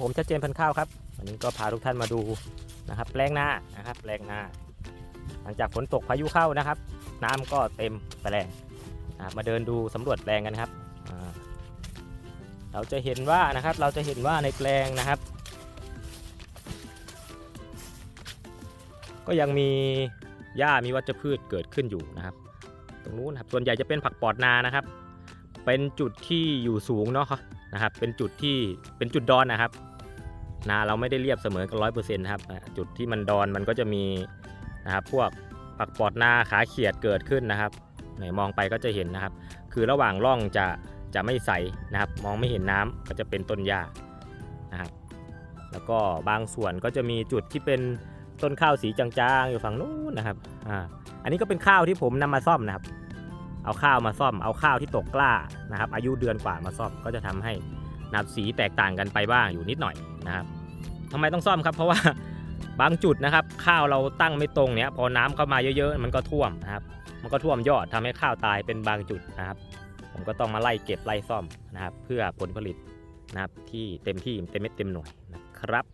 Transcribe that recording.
ผมชัดเจนพันข้าวครับ วันนี้ก็พาทุกท่านมาดูนะครับแปลงนานะครับแปลงนา หลังจากฝนตกพายุเข้านะครับ น้ำก็เต็มแปลงนะมาเดินดูสำรวจแปลงกันครับ เราจะเห็นว่านะครับเราจะเห็นว่าในแปลงนะครับ ก็ยังมีหญ้ามีวัชพืชเกิดขึ้นอยู่นะครับ ตรงนู้นครับส่วนใหญ่จะเป็นผักปอดนานะครับ เป็นจุดที่อยู่สูงเนาะนะครับ เป็นจุดที่เป็นจุดดอนนะครับนาเราไม่ได้เรียบเสมอกันร้อยเปอร์เซ็นต์นะครับ จุดที่มันดอนมันก็จะมีนะครับ พวกผักปอดหน้าขาเขียดเกิดขึ้นนะครับไหนมองไปก็จะเห็นนะครับ คือระหว่างร่องจะจะไม่ใสนะครับ มองไม่เห็นน้ำก็จะเป็นต้นหญ้านะครับ แล้วก็บางส่วนก็จะมีจุดที่เป็นต้นข้าวสีจางๆอยู่ฝั่งนู้นนะครับ อ่า อันนี้ก็เป็นข้าวที่ผมนำมาซ่อมนะครับ เอาข้าวมาซ่อม เอาข้าวที่ตกกล้านะครับ อายุเดือนกว่ามาซ่อมก็จะทำให้นับสีแตกต่างกันไปบ้างอยู่นิดหน่อยนะครับทำไมต้องซ่อมครับ เพราะว่าบางจุดนะครับ ข้าวเราตั้งไม่ตรงเนี้ยพอน้ำเข้ามาเยอะๆ มันก็ท่วมนะครับ มันก็ท่วมยอดทำให้ข้าวตายเป็นบางจุดนะครับ ผมก็ต้องมาไล่เก็บไล่ซ่อมนะครับ เพื่อผลผลิตนะครับที่เต็มที่เต็มเม็ดเต็มหน่วยนะครับ